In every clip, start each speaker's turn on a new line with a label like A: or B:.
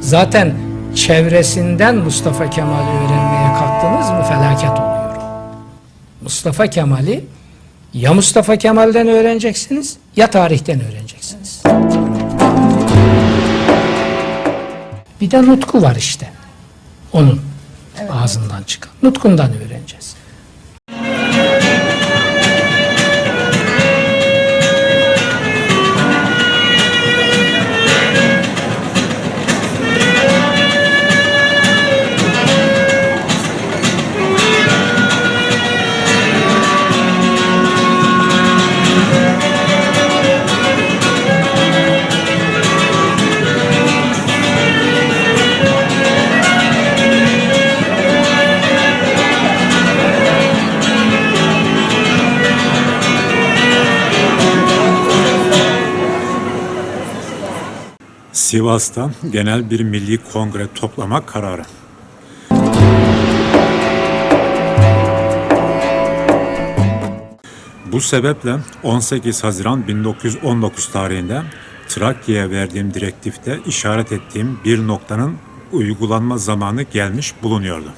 A: Zaten çevresinden Mustafa Kemal'i öğrenmeye kalktınız mı felaket oluyor. Mustafa Kemal'i ya Mustafa Kemal'den öğreneceksiniz ya tarihten öğreneceksiniz. Bir de nutku var işte. Onun ağzından çıkan. Nutkundan öğreneceğiz.
B: Sivas'ta genel bir milli kongre toplama kararı. Bu sebeple 18 Haziran 1919 tarihinde Trakya'ya verdiğim direktifte işaret ettiğim bir noktanın uygulanma zamanı gelmiş bulunuyordu.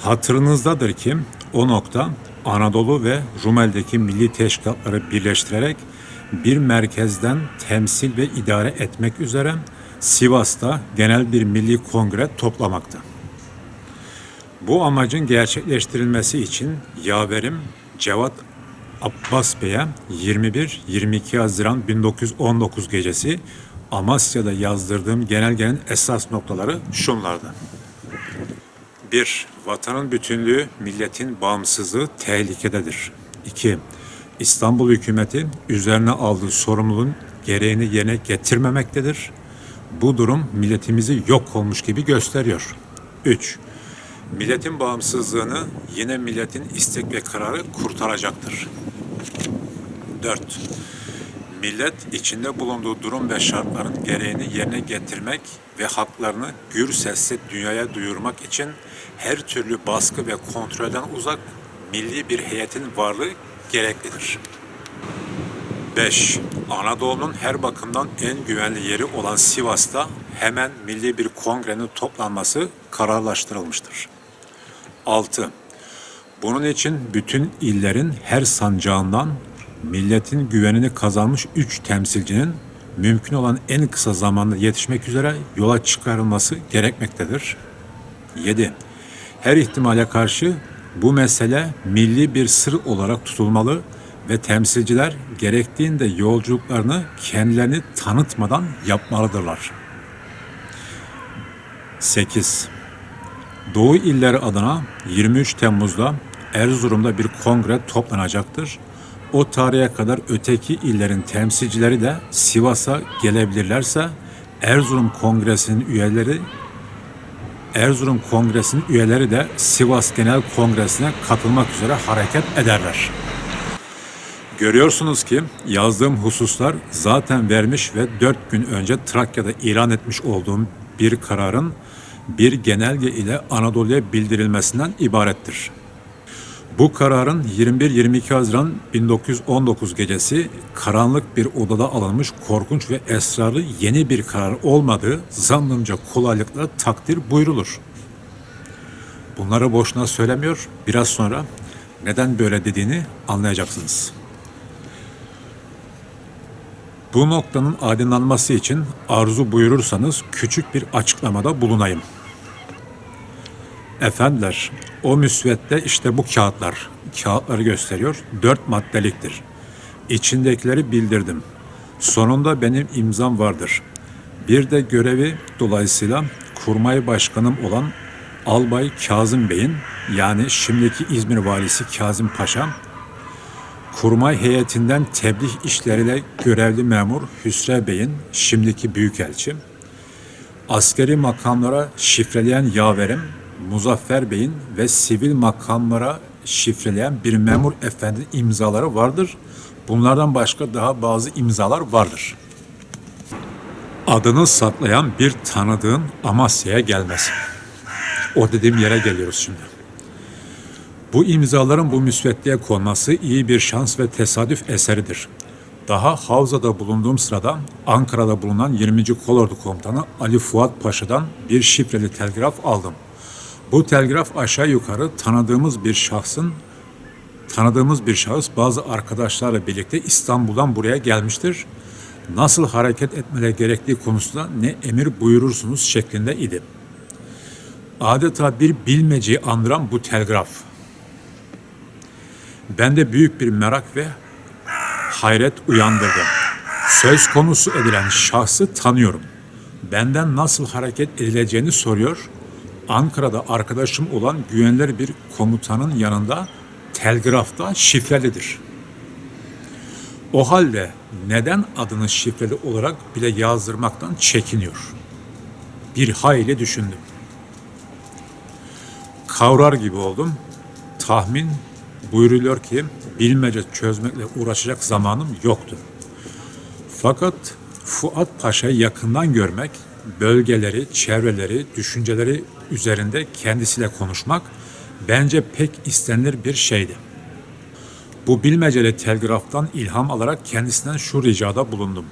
B: Hatırınızdadır ki o nokta Anadolu ve Rumeli'deki milli teşkilatları birleştirerek bir merkezden temsil ve idare etmek üzere Sivas'ta genel bir milli kongre toplamakta. Bu amacın gerçekleştirilmesi için yaverim Cevat Abbas Bey'e 21-22 Haziran 1919 gecesi Amasya'da yazdırdığım genelgenin esas noktaları şunlardı. 1. Vatanın bütünlüğü, milletin bağımsızlığı tehlikededir. 2. İstanbul hükümeti üzerine aldığı sorumluluğun gereğini yerine getirmemektedir. Bu durum milletimizi yok olmuş gibi gösteriyor. 3. Milletin bağımsızlığını yine milletin istek ve kararı kurtaracaktır. 4. Millet içinde bulunduğu durum ve şartların gereğini yerine getirmek ve haklarını gür sesle dünyaya duyurmak için her türlü baskı ve kontrolden uzak milli bir heyetin varlığı gereklidir. 5. Anadolu'nun her bakımdan en güvenli yeri olan Sivas'ta hemen milli bir kongrenin toplanması kararlaştırılmıştır. 6. Bunun için bütün illerin her sancağından milletin güvenini kazanmış 3 temsilcinin mümkün olan en kısa zamanda yetişmek üzere yola çıkarılması gerekmektedir. 7. Her ihtimale karşı bu mesele milli bir sır olarak tutulmalı ve temsilciler gerektiğinde yolculuklarını kendilerini tanıtmadan yapmalıdırlar. 8. Doğu illeri adına 23 Temmuz'da Erzurum'da bir kongre toplanacaktır. O tarihe kadar öteki illerin temsilcileri de Sivas'a gelebilirlerse Erzurum Kongresi'nin üyeleri Erzurum Kongresi'nin üyeleri de Sivas Genel Kongresi'ne katılmak üzere hareket ederler. Görüyorsunuz ki yazdığım hususlar zaten vermiş ve 4 gün önce Trakya'da ilan etmiş olduğum bir kararın bir genelge ile Anadolu'ya bildirilmesinden ibarettir. Bu kararın 21-22 Haziran 1919 gecesi karanlık bir odada alınmış korkunç ve esrarlı yeni bir karar olmadığı zannımca kolaylıkla takdir buyrulur. Bunları boşuna söylemiyor, biraz sonra neden böyle dediğini anlayacaksınız. Bu noktanın aydınlanması için arzu buyurursanız küçük bir açıklamada bulunayım. Efendiler, o müsvedde işte bu kağıtlar. Kağıtları gösteriyor. Dört maddeliktir. İçindekileri bildirdim. Sonunda benim imzam vardır. Bir de görevi dolayısıyla kurmay başkanım olan Albay Kazım Bey'in yani şimdiki İzmir valisi Kazım Paşa kurmay heyetinden tebliğ işleriyle görevli memur Hüsrev Bey'in şimdiki büyükelçi, askeri makamlara şifreleyen yaverim Muzaffer Bey'in ve sivil makamlara şifreleyen bir memur efendi imzaları vardır. Bunlardan başka daha bazı imzalar vardır. Adını saklayan bir tanıdığın Amasya'ya gelmez. O dediğim yere geliyoruz şimdi. Bu imzaların bu müsveddeye konması iyi bir şans ve tesadüf eseridir. Daha Havza'da bulunduğum sırada Ankara'da bulunan 20. Kolordu Komutanı Ali Fuat Paşa'dan bir şifreli telgraf aldım. Bu telgraf aşağı yukarı tanıdığımız bir şahsın tanıdığımız bir şahıs bazı arkadaşlarla birlikte İstanbul'dan buraya gelmiştir. Nasıl hareket etmeleri gerektiği konusunda ne emir buyurursunuz şeklinde idi. Adeta bir bilmeceyi andıran bu telgraf. Bende büyük bir merak ve hayret uyandırdı. Söz konusu edilen şahsı tanıyorum. Benden nasıl hareket edileceğini soruyor. Ankara'da arkadaşım olan güvenilir bir komutanın yanında telgrafta şifrelidir. O halde neden adını şifreli olarak bile yazdırmaktan çekiniyor? Bir hayli düşündüm. Kavrar gibi oldum. Tahmin buyuruluyor ki bilmece çözmekle uğraşacak zamanım yoktu. Fakat Fuat Paşa'yı yakından görmek, bölgeleri, çevreleri, düşünceleri üzerinde kendisiyle konuşmak bence pek istenilir bir şeydi. Bu bilmeceli telgraftan ilham alarak kendisinden şu ricada bulundum.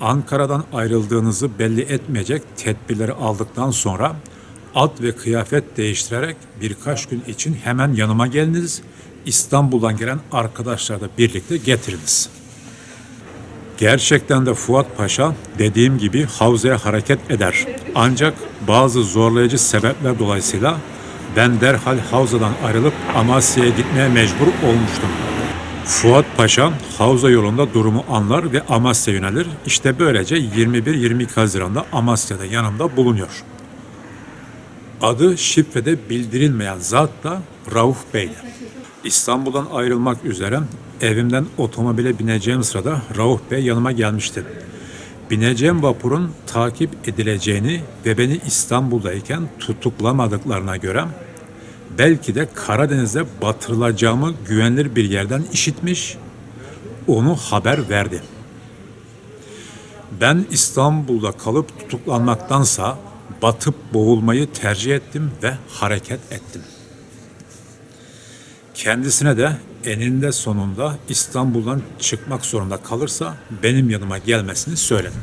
B: Ankara'dan ayrıldığınızı belli etmeyecek tedbirleri aldıktan sonra ad ve kıyafet değiştirerek birkaç gün için hemen yanıma geliniz. İstanbul'dan gelen arkadaşlar da birlikte getiriniz. Gerçekten de Fuat Paşa dediğim gibi havzaya hareket eder. Ancak bazı zorlayıcı sebepler dolayısıyla ben derhal havzadan ayrılıp Amasya'ya gitmeye mecbur olmuştum. Fuat Paşa havza yolunda durumu anlar ve Amasya yönelir. İşte böylece 21-22 Haziran'da Amasya'da yanımda bulunuyor. Adı şifrede bildirilmeyen zat da Rauf Bey'di. İstanbul'dan ayrılmak üzere evimden otomobile bineceğim sırada Rauf Bey yanıma gelmişti. Bineceğim vapurun takip edileceğini ve beni İstanbul'dayken tutuklamadıklarına göre belki de Karadeniz'de batırılacağımı güvenilir bir yerden işitmiş, onu haber verdi. Ben İstanbul'da kalıp tutuklanmaktansa batıp boğulmayı tercih ettim ve hareket ettim. Kendisine de eninde sonunda İstanbul'dan çıkmak zorunda kalırsa benim yanıma gelmesini söyledim.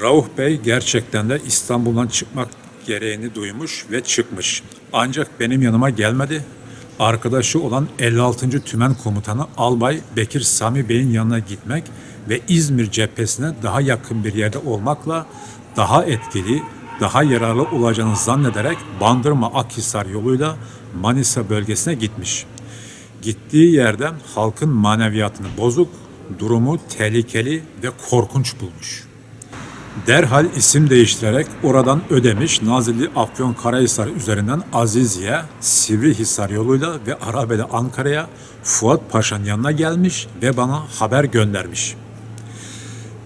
B: Rauf Bey gerçekten de İstanbul'dan çıkmak gereğini duymuş ve çıkmış. Ancak benim yanıma gelmedi. Arkadaşı olan 56. Tümen Komutanı Albay Bekir Sami Bey'in yanına gitmek ve İzmir cephesine daha yakın bir yerde olmakla daha etkili, daha yararlı olacağını zannederek Bandırma Akhisar yoluyla Manisa bölgesine gitmiş. Gittiği yerde halkın maneviyatını bozuk, durumu tehlikeli ve korkunç bulmuş. Derhal isim değiştirerek oradan ödemiş Nazilli Afyon Karahisar üzerinden Azizye, Sivrihisar yoluyla ve Arabe'de Ankara'ya Fuat Paşa'nın yanına gelmiş ve bana haber göndermiş.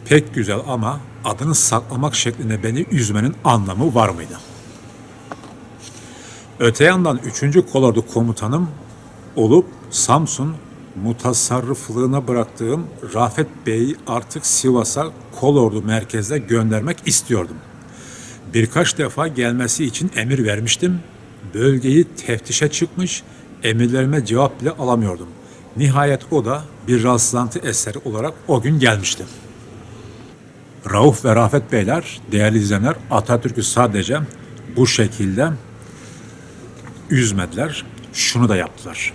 B: Pek güzel ama adını saklamak şeklinde beni üzmenin anlamı var mıydı? Öte yandan 3. Kolordu komutanım olup Samsun mutasarrıflığına bıraktığım Rafet Bey'i artık Sivas'a kolordu merkezde göndermek istiyordum. Birkaç defa gelmesi için emir vermiştim. Bölgeyi teftişe çıkmış, emirlerime cevap bile alamıyordum. Nihayet o da bir rastlantı eseri olarak o gün gelmişti. Rauf ve Rafet Beyler, değerli izleyenler Atatürk'ü sadece bu şekilde üzmediler. Şunu da yaptılar.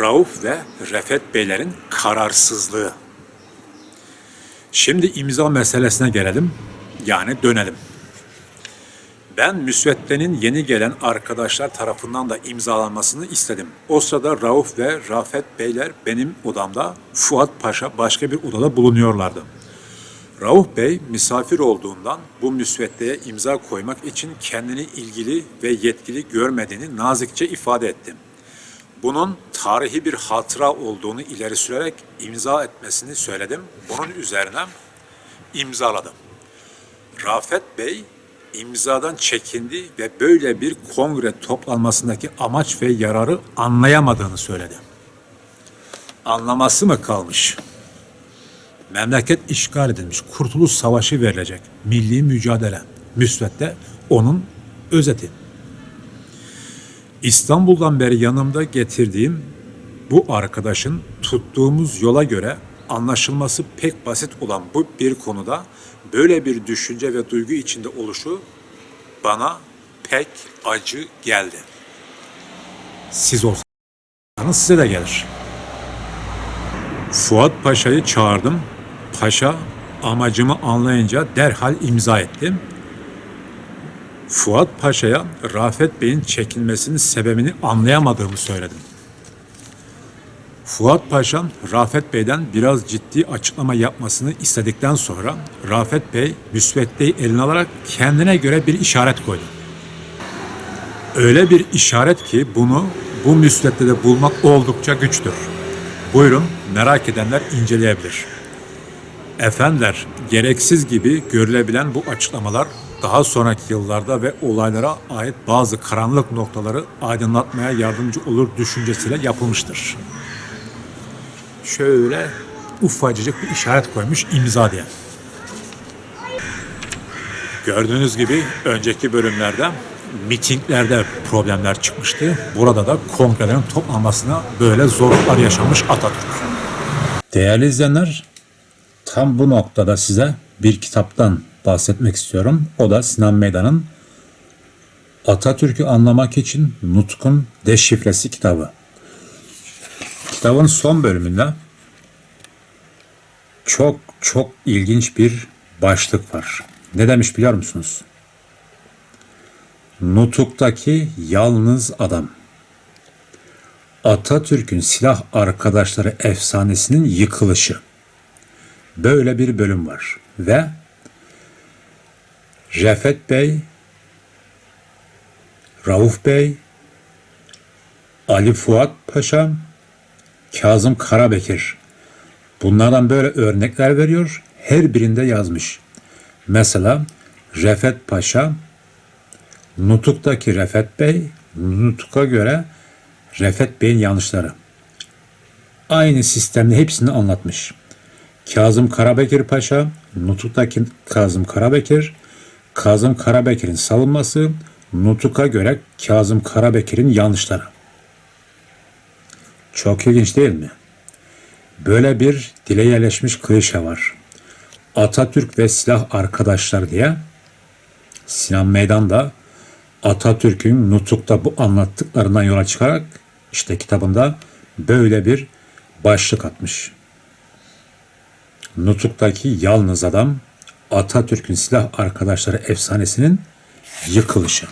B: Rauf ve Refet Beylerin kararsızlığı. Şimdi imza meselesine gelelim. Yani dönelim. Ben müsveddenin yeni gelen arkadaşlar tarafından da imzalanmasını istedim. O sırada Rauf ve Rafet Beyler benim odamda, Fuat Paşa başka bir odada bulunuyorlardı. Rauf Bey misafir olduğundan bu müsveddeye imza koymak için kendini ilgili ve yetkili görmediğini nazikçe ifade etti. Bunun tarihi bir hatıra olduğunu ileri sürerek imza etmesini söyledim. Bunun üzerine imzaladım. Rafet Bey imzadan çekindi ve böyle bir kongre toplanmasındaki amaç ve yararı anlayamadığını söyledi. Anlaması mı kalmış? Memleket işgal edilmiş, kurtuluş savaşı verilecek, milli mücadele, müsvedde onun özeti. İstanbul'dan beri yanımda getirdiğim bu arkadaşın tuttuğumuz yola göre anlaşılması pek basit olan bu bir konuda böyle bir düşünce ve duygu içinde oluşu bana pek acı geldi. Siz olsanız size de gelir. Fuat Paşa'yı çağırdım. Paşa amacımı anlayınca derhal imza ettim. Fuat Paşa'ya Rafet Bey'in çekilmesinin sebebini anlayamadığımı söyledim. Fuat Paşa, Rafet Bey'den biraz ciddi açıklama yapmasını istedikten sonra Rafet Bey müsveddeyi eline alarak kendine göre bir işaret koydu. Öyle bir işaret ki bunu bu müsveddede bulmak oldukça güçtür. Buyurun merak edenler inceleyebilir. Efendiler, gereksiz gibi görülebilen bu açıklamalar daha sonraki yıllarda ve olaylara ait bazı karanlık noktaları aydınlatmaya yardımcı olur düşüncesiyle yapılmıştır. Şöyle ufacıcık bir işaret koymuş imza diye. Gördüğünüz gibi önceki bölümlerde mitinglerde problemler çıkmıştı. Burada da kongrelerin toplanmasına böyle zorluklar yaşamış Atatürk. Değerli izleyenler, tam bu noktada size bir kitaptan bahsetmek istiyorum. O da Sinan Meydan'ın Atatürk'ü anlamak için Nutkun Deşifresi kitabı. Kitabın son bölümünde çok çok ilginç bir başlık var. Ne demiş biliyor musunuz? Nutuk'taki yalnız adam. Atatürk'ün silah arkadaşları efsanesinin yıkılışı. Böyle bir bölüm var ve Refet Bey, Rauf Bey, Ali Fuat Paşa, Kazım Karabekir. Bunlardan böyle örnekler veriyor. Her birinde yazmış. Mesela Refet Paşa, Nutuk'taki Refet Bey, Nutuk'a göre Refet Bey'in yanlışları. Aynı sistemde hepsini anlatmış. Kazım Karabekir Paşa, Nutuk'taki Kazım Karabekir, Kazım Karabekir'in savunması, Nutuk'a göre Kazım Karabekir'in yanlışları. Çok ilginç değil mi? Böyle bir dile yerleşmiş klişe var. Atatürk ve silah arkadaşlar diye Sinan Meydan da Atatürk'ün Nutuk'ta bu anlattıklarından yola çıkarak işte kitabında böyle bir başlık atmış. Nutuk'taki yalnız adam Atatürk'ün silah arkadaşları efsanesinin yıkılışı.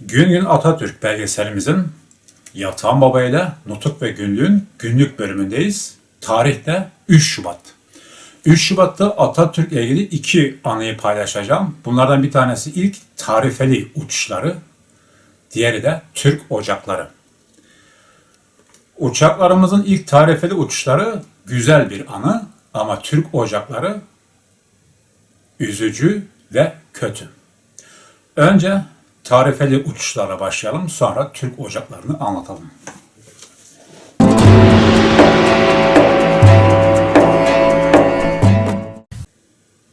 B: Gün Gün Atatürk belgeselimizin Yatan Baba ile Nutuk ve Günlüğün günlük bölümündeyiz. Tarihte 3 Şubat. 3 Şubat'ta Atatürk ile ilgili iki anıyı paylaşacağım. Bunlardan bir tanesi ilk tarifeli uçuşları, diğeri de Türk ocakları. Uçaklarımızın ilk tarifeli uçuşları güzel bir anı ama Türk ocakları üzücü ve kötü. Önce tarifeli uçuşlara başlayalım, sonra Türk ocaklarını anlatalım.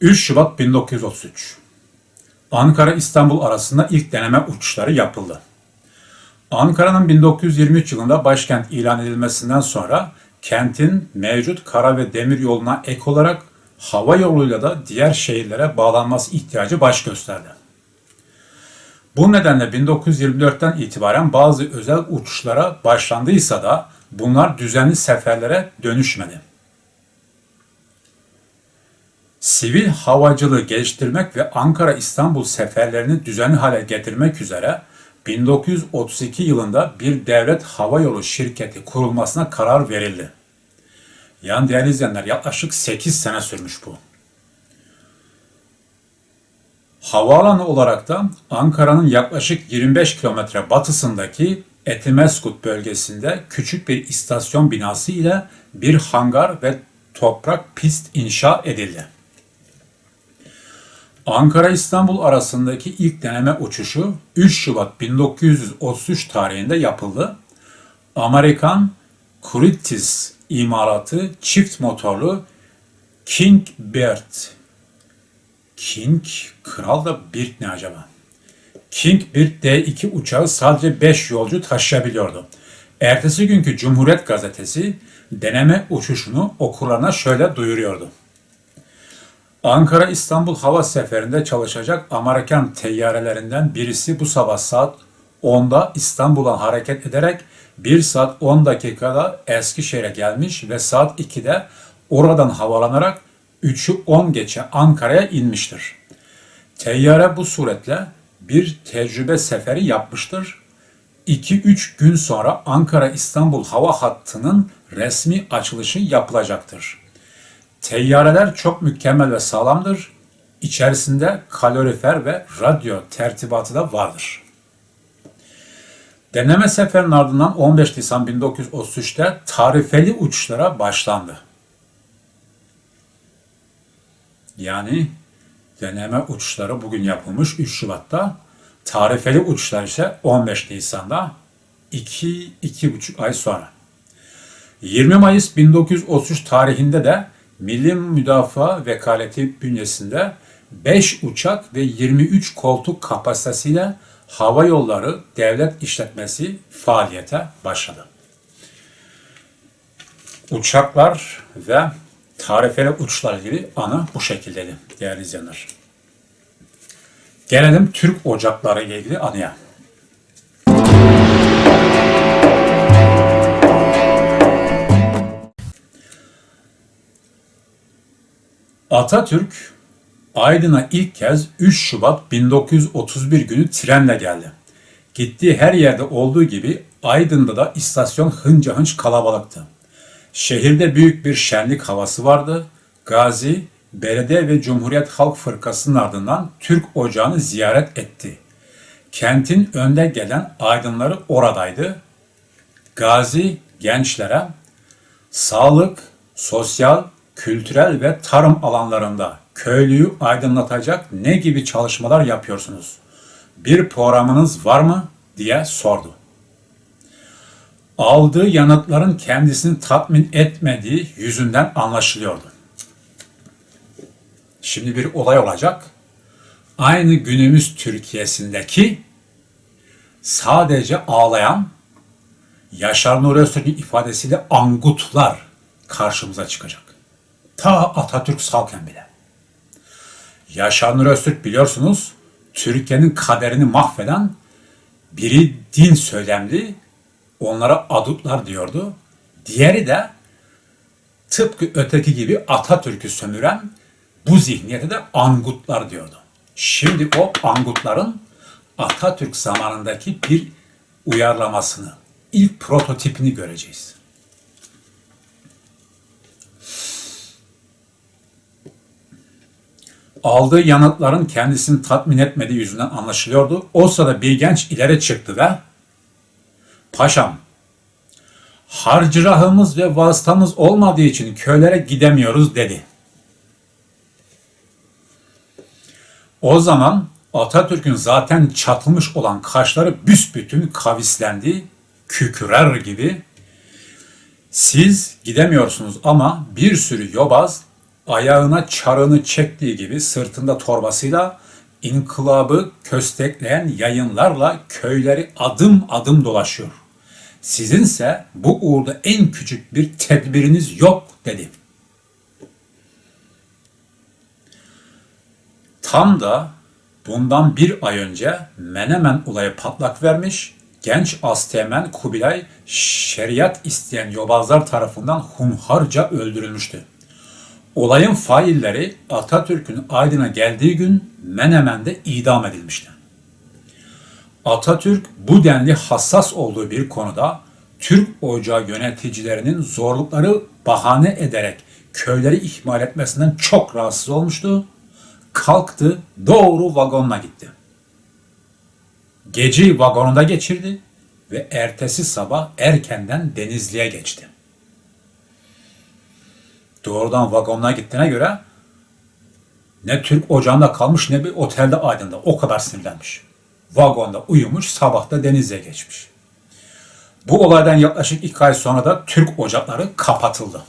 B: ...3 Şubat 1933. Ankara-İstanbul arasında ilk deneme uçuşları yapıldı. Ankara'nın 1923 yılında başkent ilan edilmesinden sonra kentin mevcut kara ve demir yoluna ek olarak hava yoluyla da diğer şehirlere bağlanması ihtiyacı baş gösterdi. Bu nedenle 1924'ten itibaren bazı özel uçuşlara başlandıysa da bunlar düzenli seferlere dönüşmedi. Sivil havacılığı geliştirmek ve Ankara-İstanbul seferlerini düzenli hale getirmek üzere 1932 yılında bir devlet hava yolu şirketi kurulmasına karar verildi. Yani değerli izleyenler yaklaşık 8 sene sürmüş bu. Havaalanı olarak da Ankara'nın yaklaşık 25 kilometre batısındaki Etimeskut bölgesinde küçük bir istasyon binası ile bir hangar ve toprak pist inşa edildi. Ankara-İstanbul arasındaki ilk deneme uçuşu 3 Şubat 1933 tarihinde yapıldı. Amerikan Curtiss imalatı çift motorlu Kingbird. King, kral da Bird ne acaba? Kingbird D2 uçağı sadece 5 yolcu taşıyabiliyordu. Ertesi günkü Cumhuriyet Gazetesi deneme uçuşunu okurlarına şöyle duyuruyordu. Ankara-İstanbul hava seferinde çalışacak Amerikan teyyarelerinden birisi bu sabah saat 10'da İstanbul'a hareket ederek 1 saat 10 dakikada Eskişehir'e gelmiş ve saat 2'de oradan havalanarak 3'ü 10 geçe Ankara'ya inmiştir. Teyyare bu suretle bir tecrübe seferi yapmıştır. 2-3 gün sonra Ankara-İstanbul hava hattının resmi açılışı yapılacaktır. Teyyareler çok mükemmel ve sağlamdır. İçerisinde kalorifer ve radyo tertibatı da vardır. Deneme seferinin ardından 15 Nisan 1933'te tarifeli uçuşlara başlandı. Yani deneme uçuşları bugün yapılmış 3 Şubat'ta. Tarifeli uçuşlar ise 15 Nisan'da 2-2,5 ay sonra. 20 Mayıs 1933 tarihinde de Milli Müdafaa Vekaleti bünyesinde 5 uçak ve 23 koltuk kapasitesiyle hava yolları devlet işletmesi faaliyete başladı. Uçaklar ve tarifeli uçuşlarla ilgili anı bu şekildeydi değerli izleyenler. Gelelim Türk ocakları ile ilgili anıya. Atatürk Aydın'a ilk kez 3 Şubat 1931 günü trenle geldi. Gittiği her yerde olduğu gibi Aydın'da da istasyon hınca hınç kalabalıktı. Şehirde büyük bir şenlik havası vardı. Gazi, Belediye ve Cumhuriyet Halk Fırkası'nın ardından Türk Ocağı'nı ziyaret etti. Kentin önde gelen aydınları oradaydı. Gazi gençlere sağlık, sosyal, kültürel ve tarım alanlarında köylüyü aydınlatacak ne gibi çalışmalar yapıyorsunuz? Bir programınız var mı? diye sordu. Aldığı yanıtların kendisini tatmin etmediği yüzünden anlaşılıyordu. Şimdi bir olay olacak. Aynı günümüz Türkiye'sindeki sadece ağlayan Yaşar Nuri Öztürk'ün ifadesiyle angutlar karşımıza çıkacak. Ta Atatürk sağken bile. Yaşar Nuri Öztürk biliyorsunuz Türkiye'nin kaderini mahveden biri din söylemli onlara adutlar diyordu. Diğeri de tıpkı öteki gibi Atatürk'ü sömüren bu zihniyete de angutlar diyordu. Şimdi o angutların Atatürk zamanındaki bir uyarlamasını, ilk prototipini göreceğiz. Aldığı yanıtların kendisini tatmin etmediği yüzünden anlaşılıyordu. O sırada bir genç ileri çıktı ve Paşam, harcırahımız ve vasıtamız olmadığı için köylere gidemiyoruz dedi. O zaman Atatürk'ün zaten çatılmış olan kaşları büsbütün kavislendi, kükürer gibi. Siz gidemiyorsunuz ama bir sürü yobaz ayağına çarını çektiği gibi sırtında torbasıyla inkılabı köstekleyen yayınlarla köyleri adım adım dolaşıyor. Sizinse bu uğurda en küçük bir tedbiriniz yok dedi. Tam da bundan bir ay önce Menemen olayı patlak vermiş, genç Asteğmen Kubilay şeriat isteyen yobazlar tarafından hunharca öldürülmüştü. Olayın failleri Atatürk'ün Aydın'a geldiği gün Menemen'de idam edilmişti. Atatürk bu denli hassas olduğu bir konuda Türk Ocağı yöneticilerinin zorlukları bahane ederek köyleri ihmal etmesinden çok rahatsız olmuştu. Kalktı doğru vagonuna gitti. Geceyi vagonunda geçirdi ve ertesi sabah erkenden Denizli'ye geçti. Doğrudan vagonuna gittiğine göre Ne Türk ocağında kalmış ne bir otelde Aydın'da. O kadar sinirlenmiş. Vagonda uyumuş, sabahta denize geçmiş. Bu olaydan yaklaşık iki ay sonra da Türk ocakları kapatıldı.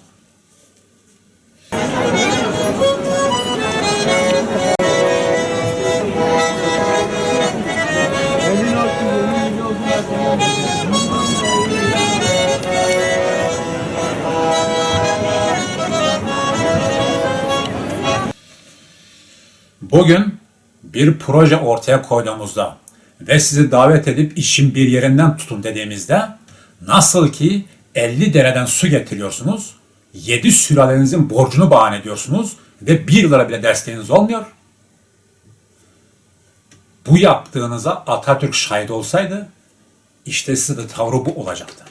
B: Bugün bir proje ortaya koyduğumuzda ve sizi davet edip işin bir yerinden tutun dediğimizde nasıl ki 50 dereden su getiriyorsunuz, 7 sülalenizin borcunu bahane ediyorsunuz ve 1 lira bile desteğiniz olmuyor. Bu yaptığınıza Atatürk şahit olsaydı işte size de tavrı bu olacaktı.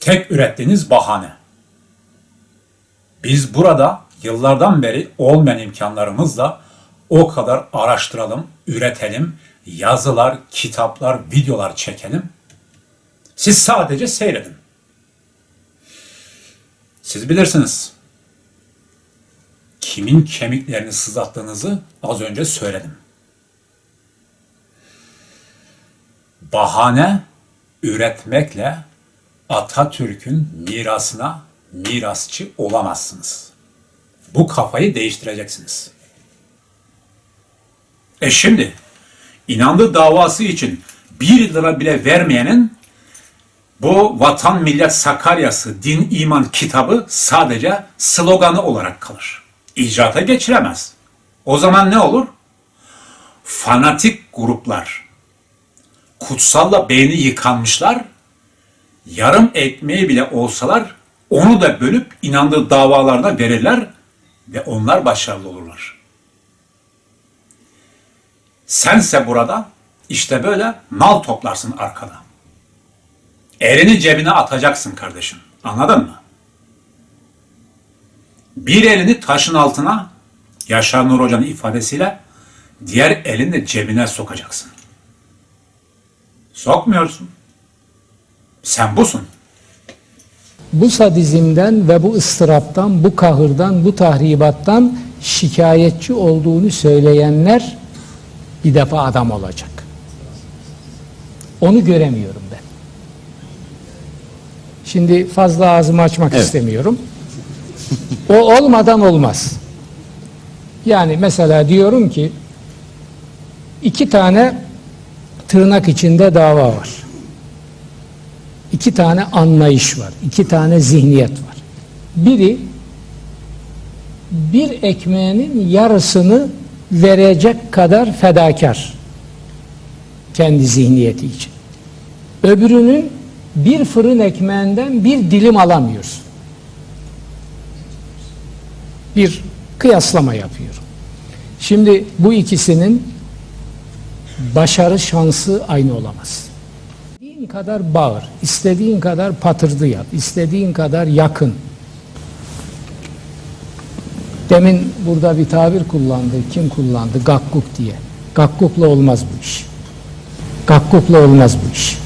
B: Tek ürettiğiniz bahane. Biz burada yıllardan beri olmayan imkanlarımızla o kadar araştıralım, üretelim, yazılar, kitaplar, videolar çekelim. Siz sadece seyredin. Siz bilirsiniz. Kimin kemiklerini sızlattığınızı az önce söyledim. Bahane üretmekle Atatürk'ün mirasına mirasçı olamazsınız. Bu kafayı değiştireceksiniz. E şimdi inandığı davası için bir lira bile vermeyenin bu vatan millet Sakaryası din iman kitabı sadece sloganı olarak kalır. İcraata geçiremez. O zaman ne olur? Fanatik gruplar, kutsalla beyni yıkanmışlar, yarım ekmeği bile olsalar onu da bölüp inandığı davalarına verirler ve onlar başarılı olurlar. Sense burada işte böyle mal toplarsın arkada. Elini cebine atacaksın kardeşim. Anladın mı? Bir elini taşın altına Yaşar Nur Hoca'nın ifadesiyle diğer elini cebine sokacaksın. Sokmuyorsun. Sen busun.
A: Bu sadizmden ve bu ıstıraptan, bu kahırdan, bu tahribattan şikayetçi olduğunu söyleyenler bir defa adam olacak. Onu göremiyorum ben. Şimdi fazla ağzımı açmak istemiyorum. O olmadan olmaz. Yani mesela diyorum ki iki tane tırnak içinde dava var. İki tane anlayış var. iki tane zihniyet var. Biri bir ekmeğinin yarısını verecek kadar fedakar kendi zihniyeti için. Öbürünün bir fırın ekmeğinden bir dilim alamıyorsun. Bir kıyaslama yapıyorum. Şimdi bu ikisinin başarı şansı aynı olamaz. İstediğin kadar bağır, istediğin kadar patırdı yap, istediğin kadar yakın. Demin burada bir tabir kullandı, kim kullandı? Gakkuk diye. Gakkukla olmaz bu iş. Gakkukla olmaz bu iş.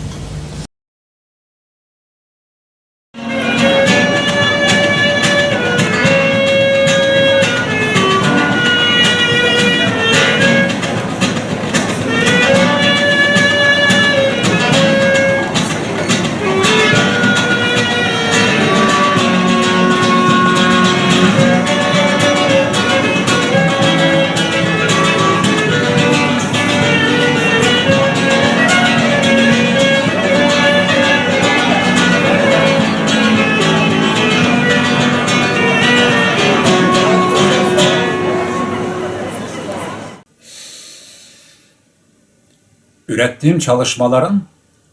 B: Ürettiğim çalışmaların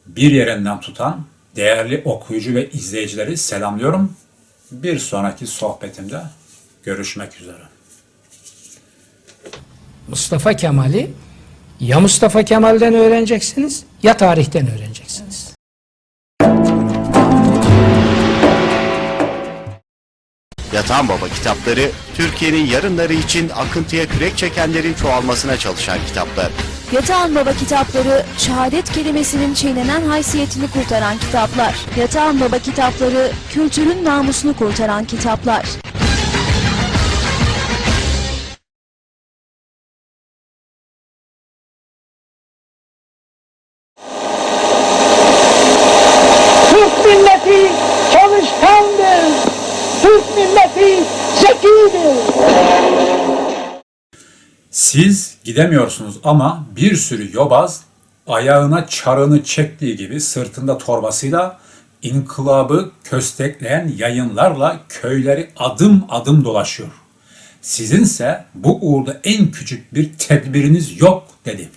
B: bir yerinden tutan değerli okuyucu ve izleyicileri selamlıyorum. Bir sonraki sohbetimde görüşmek üzere.
A: Mustafa Kemal'i ya Mustafa Kemal'den öğreneceksiniz ya tarihten öğreneceksiniz.
C: Yatan Baba kitapları, Türkiye'nin yarınları için akıntıya kürek çekenlerin çoğalmasına çalışan kitaplar.
D: Yatağan Baba kitapları, şehadet kelimesinin çiğnenen haysiyetini kurtaran kitaplar. Yatağan Baba kitapları, kültürün namusunu kurtaran kitaplar.
B: Siz gidemiyorsunuz ama bir sürü yobaz ayağına çarını çektiği gibi sırtında torbasıyla inkılabı köstekleyen yayınlarla köyleri adım adım dolaşıyor. Sizinse bu uğurda en küçük bir tedbiriniz yok dedi.